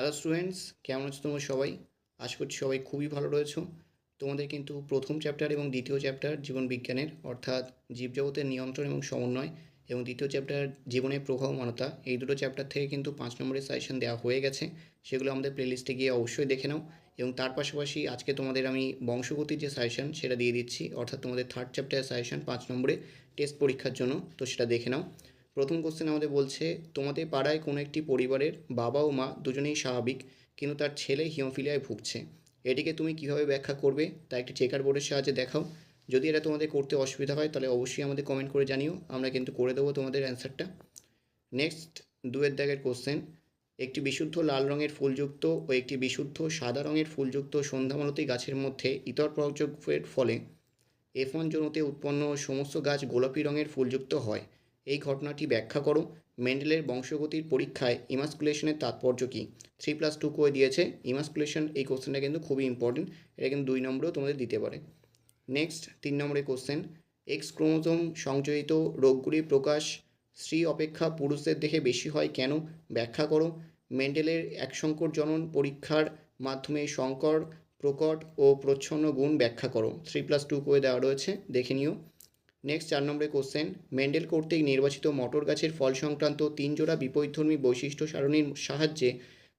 Hello students কেমন আছো তোমরা সবাই? আশা করছি সবাই খুবই ভালো রয়েছো। তোমাদের কিন্তু প্রথম চ্যাপ্টার এবং দ্বিতীয় চ্যাপ্টার জীবন বিজ্ঞানের, অর্থাৎ জীবজগতের নিয়ন্ত্রণ এবং সমন্বয় এবং দ্বিতীয় চ্যাপ্টার জীবনের প্রভাবমানতা এই দুটো চ্যাপ্টার থেকে কিন্তু পাঁচ নম্বরের সাজেশন দেওয়া হয়ে গেছে। সেগুলো আমাদের প্লেলিস্টে গিয়ে অবশ্যই দেখে নাও। এবং তার পাশাপাশি আজকে তোমাদের আমি বংশগতির যে সাজেশন সেটা দিয়ে দিচ্ছি, অর্থাৎ তোমাদের থার্ড চ্যাপ্টারের সাজেশন পাঁচ নম্বরে টেস্ট পরীক্ষার জন্য, তো সেটা দেখে নাও। প্রথম কোশ্চেন আমাদের বলছে, তোমাদের পাড়ায় কোনো একটি পরিবারের বাবা ও মা দুজনেই স্বাভাবিক, কিন্তু তার ছেলে হিমোফিলিয়ায় ভুগছে। এটিকে তুমি কীভাবে ব্যাখ্যা করবে? তা একটি চেকার বোর্ডের সাহায্যে দেখাও। যদি এটা তোমাদের করতে অসুবিধা হয়, তাহলে অবশ্যই আমাদের কমেন্ট করে জানিও। আমরা কিন্তু করে দেবো তোমাদের অ্যান্সারটা নেক্সট দুয়ের দাগের কোশ্চেন একটি বিশুদ্ধ লাল রঙের ফুলযুক্ত ও একটি বিশুদ্ধ সাদা রঙের ফুলযুক্ত সন্ধ্যামালতী গাছের মধ্যে ইতর প্রযোগের ফলে এফ ওয়ান জনুতে উৎপন্ন সমস্ত গাছ গোলাপি রঙের ফুলযুক্ত হয়। এই ঘটনাটি ব্যাখ্যা করো। মেন্ডেলের বংশগতির পরীক্ষায় ইমাসকুলেশনের তাৎপর্য কী? থ্রি প্লাস টু করে দিয়েছে? ইমাসকুলেশন, এই কোশ্চেনটা কিন্তু খুবই ইম্পর্টেন্ট এটা কিন্তু দুই নম্বরেও তোমাদের দিতে পারে। নেক্সট তিন নম্বরের কোশ্চেন এক্স ক্রোমোজোম সংযোজিত রোগগুলির প্রকাশ স্ত্রী অপেক্ষা পুরুষদের দেখে বেশি হয় কেন? ব্যাখ্যা করো। মেন্ডেলের একসংকর জনন পরীক্ষার মাধ্যমে সংকর, প্রকট ও প্রচ্ছন্ন গুণ ব্যাখ্যা করো। থ্রি প্লাস টু করে দেওয়া রয়েছে? দেখে নিও। নেক্সট চার নম্বরের কোশ্চেন মেন্ডেল কর্তৃক নির্বাচিত মটর গাছের ফল সংক্রান্ত তিন জোড়া বিপরীতধর্মী বৈশিষ্ট্য সারণীর সাহায্যে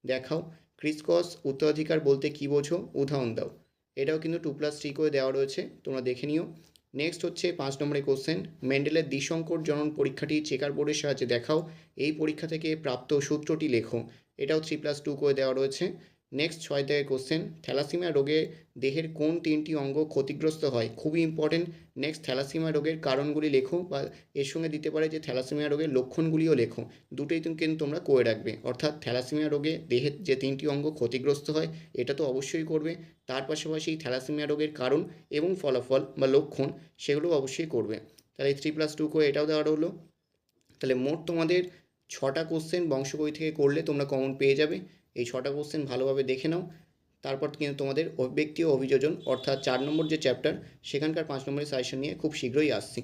দেখাও। ক্রিসকস উত্তরাধিকার বলতে কী বোঝো? উদাহরণ দাও। এটাও কিন্তু টু প্লাস থ্রি করে দেওয়া রয়েছে, তোমরা দেখে নিও। নেক্সট হচ্ছে পাঁচ নম্বরের কোশ্চেন মেন্ডেলের দ্বিসংকর জনন পরীক্ষাটি চেকার বোর্ডের সাহায্যে দেখাও। এই পরীক্ষা থেকে প্রাপ্ত সূত্রটি লেখো। এটাও থ্রি প্লাস টু করে দেওয়া রয়েছে। নেক্সট ছয় থেকে কোশ্চেন থ্যালাসিমিয়া রোগে দেহের কোন তিনটি অঙ্গ ক্ষতিগ্রস্ত হয়? খুবই ইম্পর্টেন্ট নেক্সট থ্যালাসিমিয়া রোগের কারণগুলি লেখো বা এর সঙ্গে দিতে পারে যে থ্যালাসিমিয়া রোগের লক্ষণগুলিও লেখো। দুটোই তুমি কিন্তু তোমরা করে রাখবে। অর্থাৎ থ্যালাসিমিয়া রোগে দেহের যে তিনটি অঙ্গ ক্ষতিগ্রস্ত হয়, এটা তো অবশ্যই করবে। তার পাশাপাশি থ্যালাসিমিয়া রোগের কারণ এবং ফলাফল বা লক্ষণ সেগুলো অবশ্যই করবে। তাহলে থ্রি প্লাস টু করে এটাও দেওয়া হলো। তাহলে মোট তোমাদের ছটা কোশ্চেন বংশবই থেকে করলে তোমরা কমন পেয়ে যাবে। এই ছটা কোশ্চেন ভালোভাবে দেখে নাও। তারপর কিন্তু তোমাদের ব্যক্তি ও অভিযোজন, অর্থাৎ চার নম্বর যে চ্যাপ্টার সেখানকার পাঁচ নম্বরের সাজেশন নিয়ে খুব শীঘ্রই আসছি।